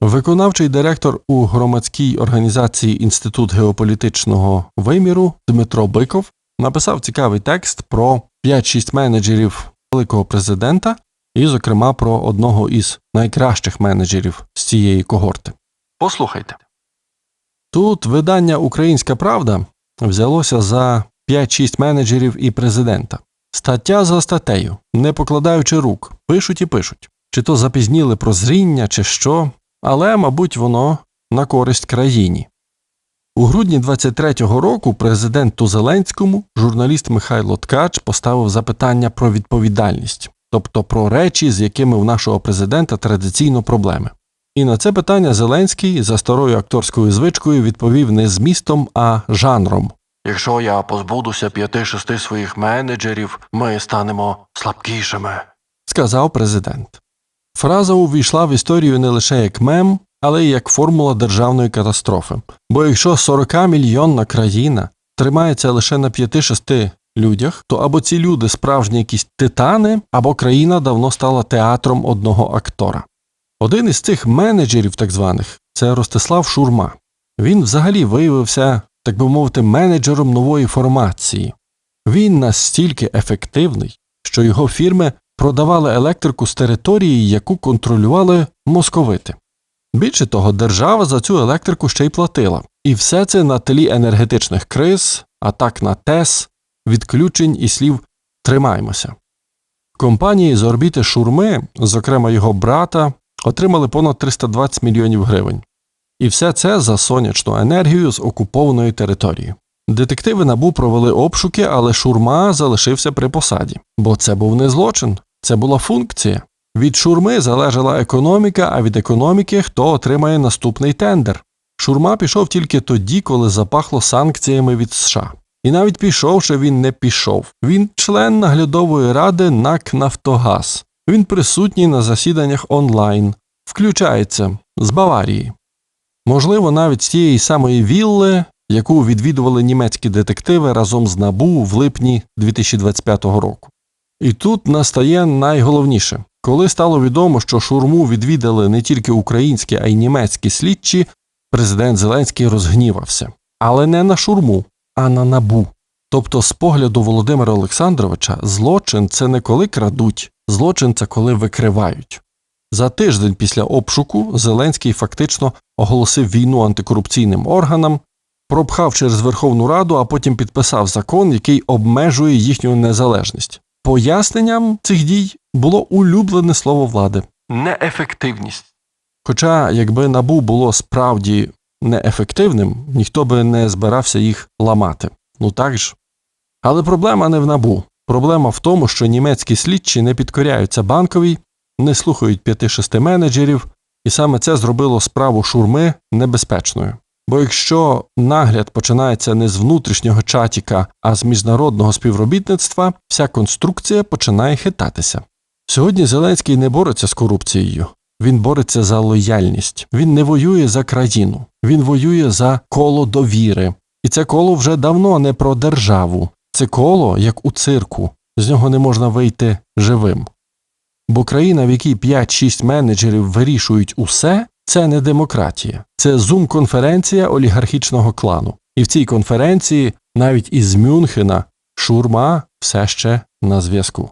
Виконавчий директор у громадській організації Інститут геополітичного виміру Дмитро Биков написав цікавий текст про 5-6 менеджерів великого президента, і, зокрема, про одного із найкращих менеджерів з цієї когорти. Послухайте. Тут видання Українська Правда взялося за 5-6 менеджерів і президента. Стаття за статтею, не покладаючи рук, пишуть і пишуть, чи то запізніли прозріння, чи що, але, мабуть, воно на користь країні. У грудні 23-го року президенту Зеленському журналіст Михайло Ткач поставив запитання про відповідальність, тобто про речі, з якими у нашого президента традиційно проблеми. І на це питання Зеленський за старою акторською звичкою відповів не змістом, а жанром. Якщо я позбудуся п'яти-шести своїх менеджерів, ми станемо слабкішими, сказав президент. Фраза увійшла в історію не лише як мем, але й як формула державної катастрофи. Бо якщо 40-мільйонна країна тримається лише на 5-6 людях, то або ці люди справжні якісь титани, або країна давно стала театром одного актора. Один із цих менеджерів, так званих, це Ростислав Шурма. Він взагалі виявився, так би мовити, менеджером нової формації. Він настільки ефективний, що його фірми продавали електрику з території, яку контролювали московити. Більше того, держава за цю електрику ще й платила. І все це на тлі енергетичних криз, атак на ТЕС, відключень і слів тримаймося. Компанії з орбіти Шурми, зокрема його брата, отримали понад 320 мільйонів гривень. І все це за сонячну енергію з окупованої території. Детективи набу провели обшуки, але шурма залишився при посаді, бо це був не злочин, це була функція. Від шурми залежала економіка, а від економіки хто отримає наступний тендер. Шурма пішов тільки тоді, коли запахло санкціями від США. І навіть пішовши, він не пішов. Він член наглядової ради НАК Нафтогаз. Він присутній на засіданнях онлайн, включається з Баварії. Можливо, навіть з тієї самої вілли, яку відвідували німецькі детективи разом з Набу в липні 2025 року. І тут настає найголовніше. Коли стало відомо, що шурму відвідали не тільки українські, а й німецькі слідчі, президент Зеленський розгнівався. Але не на шурму, а на набу. Тобто, з погляду Володимира Олександровича, злочин це не коли крадуть, злочин це коли викривають. За тиждень після обшуку Зеленський фактично оголосив війну антикорупційним органам, пропхав через Верховну Раду, а потім підписав закон, який обмежує їхню незалежність. Поясненням цих дій було улюблене слово влади неефективність. Хоча, якби набу було справді неефективним, ніхто би не збирався їх ламати. Ну так ж. Але проблема не в набу. Проблема в тому, що німецькі слідчі не підкоряються банковій, не слухають п'яти-шести менеджерів, і саме це зробило справу шурми небезпечною. Бо якщо нагляд починається не з внутрішнього чатіка, а з міжнародного співробітництва, вся конструкція починає хитатися. Сьогодні Зеленський не бореться з корупцією, він бореться за лояльність, він не воює за країну, він воює за коло довіри. І це коло вже давно не про державу, це коло, як у цирку, з нього не можна вийти живим. Бо країна, в якій 5-6 менеджерів вирішують усе, це не демократія, це зум-конференція олігархічного клану. І в цій конференції навіть із Мюнхена шурма все ще на зв'язку.